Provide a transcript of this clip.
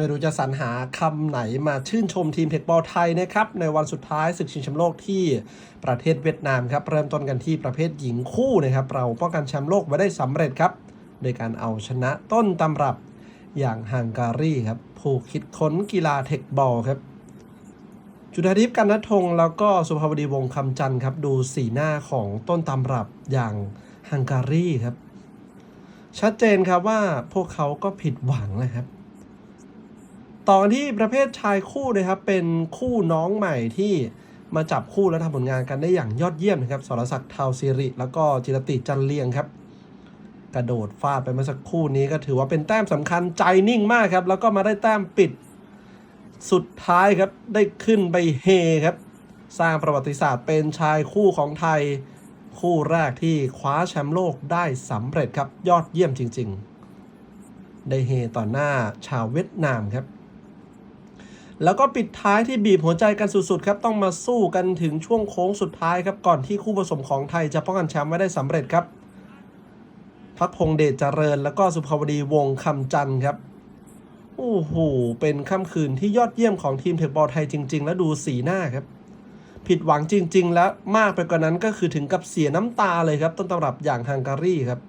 ไม่รู้จะสรรหาคำไหนมาชื่นชมทีมเทคบอลไทยนะครับ ในวันสุดท้ายศึกชิงแชมป์โลกที่ประเทศเวียดนามครับ เริ่มต้นกันที่ประเภทหญิงคู่นะครับ เราป้องกันแชมป์โลกไว้ได้สำเร็จครับ โดยการเอาชนะต้นตำรับอย่างฮังการีครับ ผู้คิดค้นกีฬาเทคบอลครับ จุธาทิพย์กันนทงแล้วก็สุภาวดีวงคำจันทร์ครับ ดูสีหน้าของต้นตำรับอย่างฮังการีครับ ชัดเจนครับว่าพวกเขาก็ผิดหวังนะครับ ต่อกันที่ประเภทชายคู่นะครับ เป็นคู่น้องใหม่ที่มาจับคู่และทำผลงานกันได้อย่างยอดเยี่ยมนะครับสรศักดิ์เทาสิริ แล้วก็จิรติจันเลียงครับ กระโดดฟาดไปเมื่อสักครู่นี้ก็ถือว่าเป็นแต้มสำคัญใจนิ่งมากครับ แล้วก็มาได้แต้มปิดสุดท้ายครับได้ขึ้นไปเฮครับ สร้างประวัติศาสตร์เป็นชายคู่ของไทย คู่แรกที่คว้าแชมป์โลกได้สำเร็จครับยอดเยี่ยมจริง ๆ ได้เฮต่อหน้าชาวเวียดนามครับ แล้วก็ปิดท้ายที่บีบหัวใจกันสุดๆครับต้องมาสู้กันถึงช่วงโค้งสุดท้ายครับก่อนที่คู่ผสมของไทยจะป้องกันแชมป์ไว้ได้สำเร็จครับพักพงเดชเจริญ แล้วก็สุภาวดีวงศ์คำจันทร์ครับโอ้โหเป็นค่ำคืนที่ยอดเยี่ยมของทีมเทคบอลไทยจริง ๆ แล้วดูสีหน้าครับ ผิดหวังจริง ๆ แล้วมากไปกว่านั้นก็คือถึงกับเสียน้ำตาเลยครับ ต้นตำรับอย่างฮังการีครับ